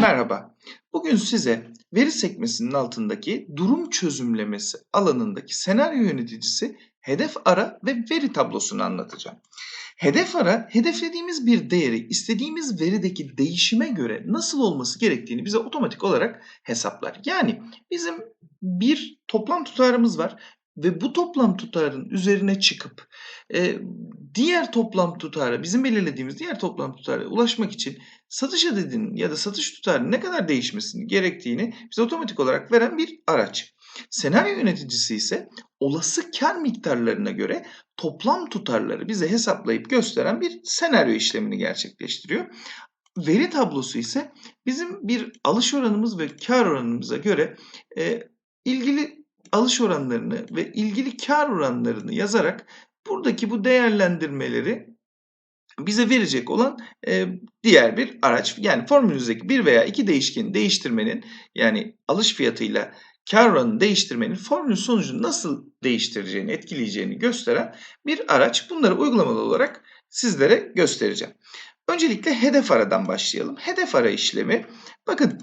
Merhaba. Bugün size veri sekmesinin altındaki durum çözümlemesi alanındaki senaryo yöneticisi hedef ara ve veri tablosunu anlatacağım. Hedef ara, hedeflediğimiz bir değeri istediğimiz verideki değişime göre nasıl olması gerektiğini bize otomatik olarak hesaplar. Yani bizim bir toplam tutarımız var ve bu toplam tutarın üzerine çıkıp e, diğer toplam tutara, bizim belirlediğimiz diğer toplam tutara ulaşmak için satış adedinin ya da satış tutarının ne kadar değişmesini gerektiğini bize otomatik olarak veren bir araç. Senaryo yöneticisi ise olası kar miktarlarına göre toplam tutarları bize hesaplayıp gösteren bir senaryo işlemini gerçekleştiriyor. Veri tablosu ise bizim bir alış oranımız ve kar oranımıza göre e, ilgili alış oranlarını ve ilgili kar oranlarını yazarak buradaki bu değerlendirmeleri bize verecek olan e, diğer bir araç. Yani formülünüzdeki bir veya iki değişkeni değiştirmenin yani alış fiyatıyla kar oranını değiştirmenin formülün sonucunu nasıl değiştireceğini, etkileyeceğini gösteren bir araç. Bunları uygulamalı olarak sizlere göstereceğim. Öncelikle hedef aradan başlayalım. Hedef ara işlemi. Bakın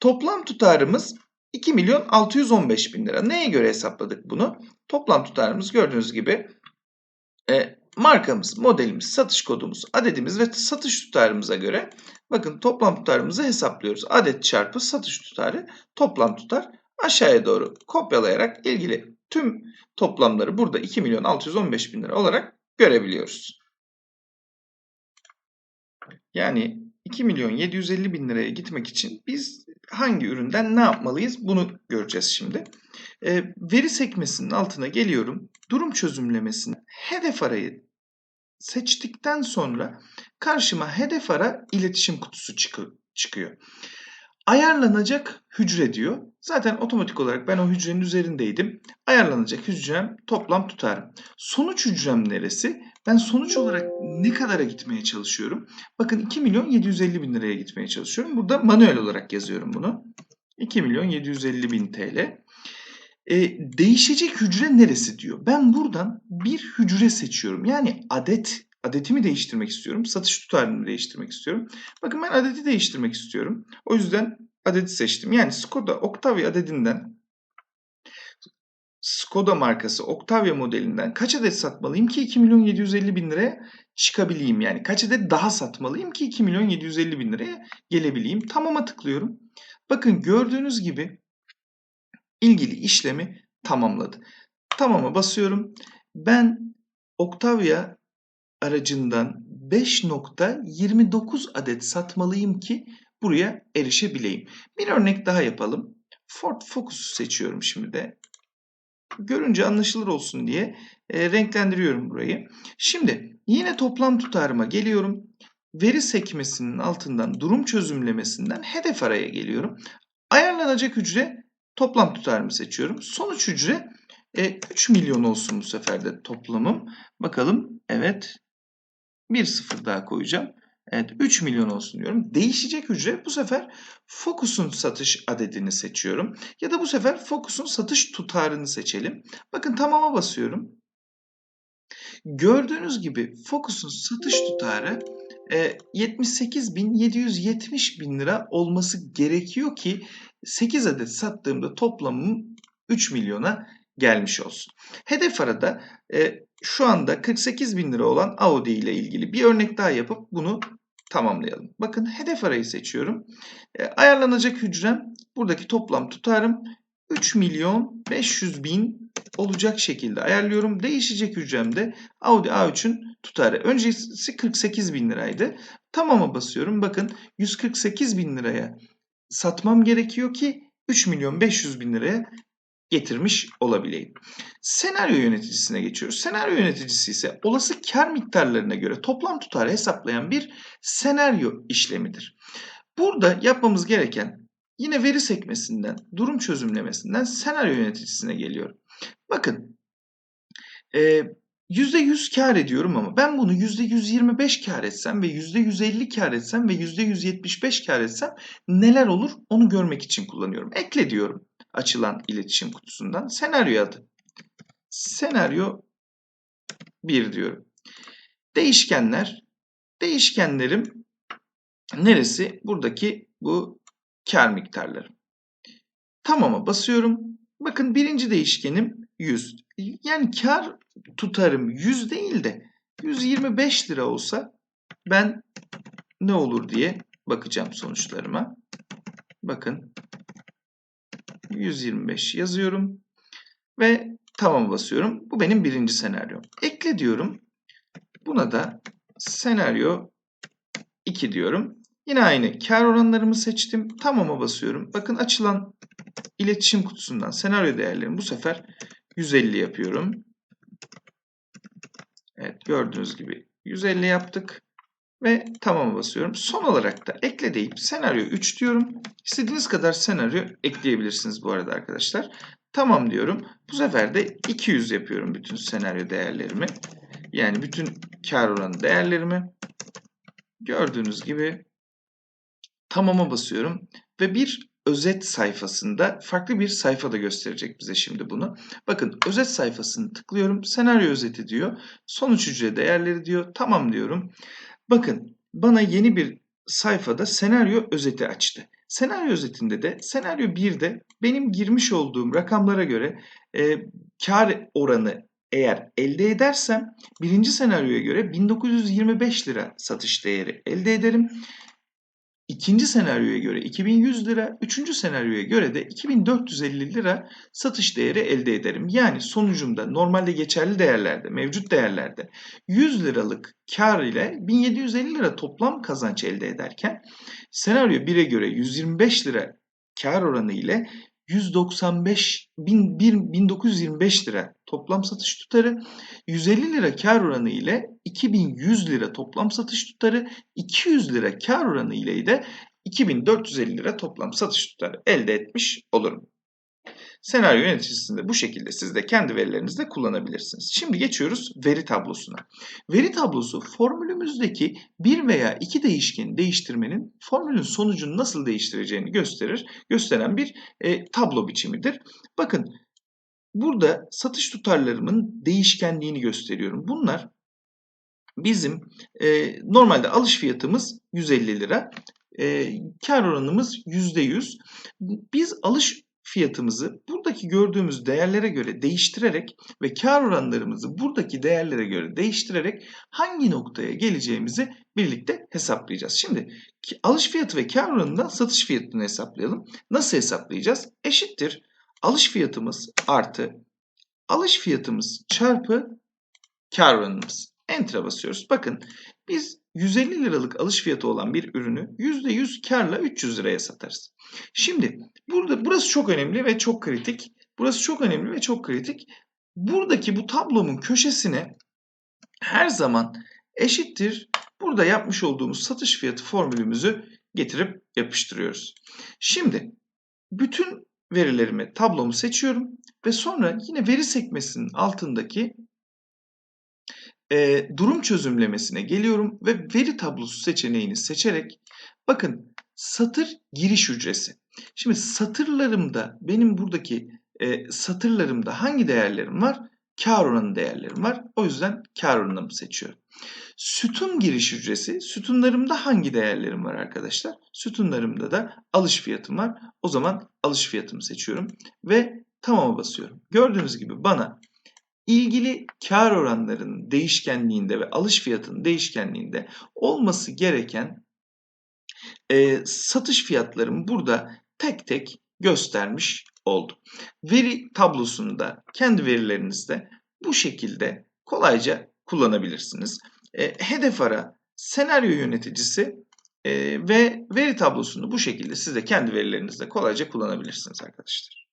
toplam tutarımız 2 milyon 615 bin lira. Neye göre hesapladık bunu? Toplam tutarımız gördüğünüz gibi e, markamız, modelimiz, satış kodumuz, adedimiz ve satış tutarımıza göre bakın toplam tutarımızı hesaplıyoruz. Adet çarpı satış tutarı toplam tutar aşağıya doğru kopyalayarak ilgili tüm toplamları burada 2 milyon 615 bin lira olarak görebiliyoruz. Yani 2 milyon 750 bin liraya gitmek için biz hangi üründen ne yapmalıyız bunu göreceğiz şimdi. E, veri sekmesinin altına geliyorum. Durum çözümlemesini hedef arayı seçtikten sonra karşıma hedef ara iletişim kutusu çıkıyor. Ayarlanacak hücre diyor. Zaten otomatik olarak ben o hücrenin üzerindeydim. Ayarlanacak hücrem toplam tutarım. Sonuç hücrem neresi? Ben sonuç olarak ne kadara gitmeye çalışıyorum? Bakın 2 milyon 750 bin liraya gitmeye çalışıyorum. Burada manuel olarak yazıyorum bunu. 2 milyon 750 bin TL. Ee, değişecek hücre neresi diyor. Ben buradan bir hücre seçiyorum. Yani adet adetimi değiştirmek istiyorum. Satış tutarını değiştirmek istiyorum. Bakın ben adeti değiştirmek istiyorum. O yüzden adeti seçtim. Yani Skoda Octavia adedinden Skoda markası Octavia modelinden kaç adet satmalıyım ki 2 milyon 750 bin liraya çıkabileyim? Yani kaç adet daha satmalıyım ki 2 milyon 750 bin liraya gelebileyim? Tamama tıklıyorum. Bakın gördüğünüz gibi ilgili işlemi tamamladı. Tamama basıyorum. Ben Octavia aracından 5.29 adet satmalıyım ki buraya erişebileyim. Bir örnek daha yapalım. Ford Focus'u seçiyorum şimdi de. Görünce anlaşılır olsun diye e, renklendiriyorum burayı. Şimdi yine toplam tutarıma geliyorum. Veri sekmesinin altından durum çözümlemesinden hedef araya geliyorum. Ayarlanacak hücre toplam tutarımı seçiyorum. Sonuç hücre e, 3 milyon olsun bu sefer de toplamım. Bakalım evet bir sıfır daha koyacağım. Evet 3 milyon olsun diyorum. Değişecek hücre bu sefer Focus'un satış adedini seçiyorum. Ya da bu sefer Focus'un satış tutarını seçelim. Bakın tamama basıyorum. Gördüğünüz gibi Focus'un satış tutarı e, 78.770 bin lira olması gerekiyor ki 8 adet sattığımda toplamım 3 milyona gelmiş olsun. Hedef arada e, şu anda 48 bin lira olan Audi ile ilgili bir örnek daha yapıp bunu tamamlayalım. Bakın hedef arayı seçiyorum. E, ayarlanacak hücrem buradaki toplam tutarım 3 milyon 500 bin olacak şekilde ayarlıyorum. Değişecek hücremde Audi A3'ün tutarı. Öncesi 48 bin liraydı. Tamama basıyorum. Bakın 148 bin liraya satmam gerekiyor ki 3 milyon 500 bin liraya getirmiş olabileyim. Senaryo yöneticisine geçiyoruz. Senaryo yöneticisi ise olası kar miktarlarına göre toplam tutarı hesaplayan bir senaryo işlemidir. Burada yapmamız gereken yine veri sekmesinden, durum çözümlemesinden senaryo yöneticisine geliyorum. Bakın e, %100 kar ediyorum ama ben bunu %125 kar etsem ve %150 kar etsem ve %175 kar etsem neler olur onu görmek için kullanıyorum. Ekle diyorum açılan iletişim kutusundan senaryo adı. Senaryo 1 diyorum. Değişkenler. Değişkenlerim neresi? Buradaki bu kar miktarları. Tamam'a basıyorum. Bakın birinci değişkenim 100. Yani kar tutarım 100 değil de 125 lira olsa ben ne olur diye bakacağım sonuçlarıma. Bakın 125 yazıyorum ve tamam basıyorum. Bu benim birinci senaryom. Ekle diyorum. Buna da senaryo 2 diyorum. Yine aynı kar oranlarımı seçtim. Tamam'a basıyorum. Bakın açılan iletişim kutusundan senaryo değerlerimi bu sefer 150 yapıyorum. Evet gördüğünüz gibi 150 yaptık. Ve tamam'a basıyorum. Son olarak da ekle deyip senaryo 3 diyorum. İstediğiniz kadar senaryo ekleyebilirsiniz bu arada arkadaşlar. Tamam diyorum. Bu sefer de 200 yapıyorum bütün senaryo değerlerimi. Yani bütün kar oranı değerlerimi. Gördüğünüz gibi tamama basıyorum ve bir özet sayfasında farklı bir sayfa da gösterecek bize şimdi bunu. Bakın özet sayfasını tıklıyorum. Senaryo özeti diyor. Sonuç hücre değerleri diyor. Tamam diyorum. Bakın bana yeni bir sayfada senaryo özeti açtı. Senaryo özetinde de senaryo 1'de benim girmiş olduğum rakamlara göre e, kar oranı eğer elde edersem birinci senaryoya göre 1925 lira satış değeri elde ederim. İkinci senaryoya göre 2100 lira, üçüncü senaryoya göre de 2450 lira satış değeri elde ederim. Yani sonucumda normalde geçerli değerlerde, mevcut değerlerde 100 liralık kar ile 1750 lira toplam kazanç elde ederken senaryo 1'e göre 125 lira kar oranı ile 195 bin, 1925 lira toplam satış tutarı, 150 lira kar oranı ile 2100 lira toplam satış tutarı, 200 lira kar oranı ile de 2450 lira toplam satış tutarı elde etmiş olurum. Senaryo yöneticisinde bu şekilde siz de kendi verilerinizde kullanabilirsiniz. Şimdi geçiyoruz veri tablosuna. Veri tablosu formülümüzdeki bir veya iki değişkeni değiştirmenin formülün sonucunu nasıl değiştireceğini gösterir, gösteren bir e, tablo biçimidir. Bakın burada satış tutarlarımın değişkenliğini gösteriyorum. Bunlar bizim e, normalde alış fiyatımız 150 lira. E, kar oranımız %100. Biz alış fiyatımızı buradaki gördüğümüz değerlere göre değiştirerek ve kar oranlarımızı buradaki değerlere göre değiştirerek hangi noktaya geleceğimizi birlikte hesaplayacağız. Şimdi alış fiyatı ve kar oranından satış fiyatını hesaplayalım. Nasıl hesaplayacağız? Eşittir alış fiyatımız artı alış fiyatımız çarpı kar oranımız. Enter'a basıyoruz. Bakın biz 150 liralık alış fiyatı olan bir ürünü %100 karla 300 liraya satarız. Şimdi burada burası çok önemli ve çok kritik. Burası çok önemli ve çok kritik. Buradaki bu tablomun köşesine her zaman eşittir. Burada yapmış olduğumuz satış fiyatı formülümüzü getirip yapıştırıyoruz. Şimdi bütün verilerimi, tablomu seçiyorum ve sonra yine veri sekmesinin altındaki e, durum çözümlemesine geliyorum ve veri tablosu seçeneğini seçerek bakın satır giriş hücresi. Şimdi satırlarımda benim buradaki e, satırlarımda hangi değerlerim var? Kar oranı değerlerim var. O yüzden kar oranımı seçiyorum. Sütun giriş hücresi. Sütunlarımda hangi değerlerim var arkadaşlar? Sütunlarımda da alış fiyatım var. O zaman alış fiyatımı seçiyorum ve tamama basıyorum. Gördüğünüz gibi bana ilgili kar oranlarının değişkenliğinde ve alış fiyatının değişkenliğinde olması gereken e, satış fiyatlarımı burada tek tek göstermiş oldum. Veri tablosunu da kendi verilerinizde bu şekilde kolayca kullanabilirsiniz. E, hedef ara, senaryo yöneticisi e, ve veri tablosunu bu şekilde siz de kendi verilerinizde kolayca kullanabilirsiniz arkadaşlar.